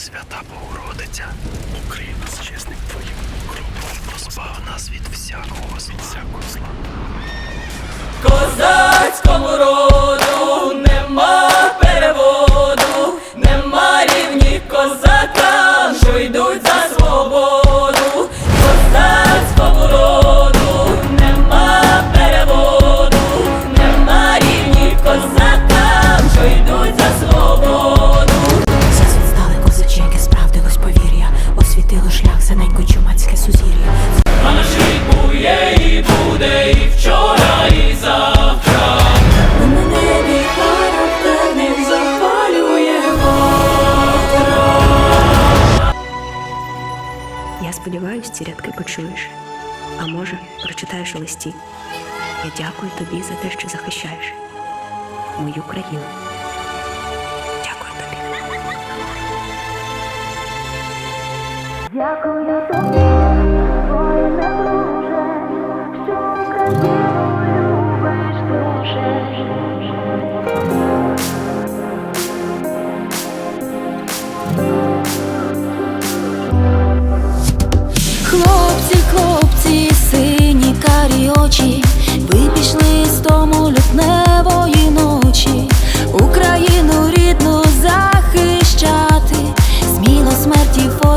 Пресвята Богородиця, Україна з чесним Твоїм кругом, позбав нас від всякого зла. Ці рядки почуєш. А може, прочитаєш у листі. Я дякую тобі за те, що захищаєш мою країну.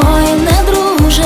воїне друже,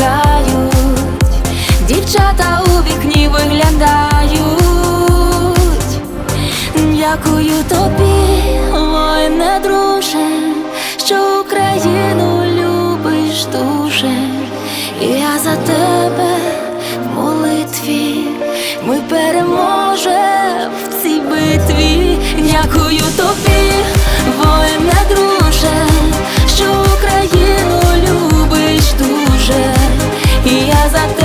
чекають, дівчата у вікні виглядають. Дякую тобі, воїне друже, що Україну любиш дуже, я за тебе в молитві ми переможем в цій битві. Дякую за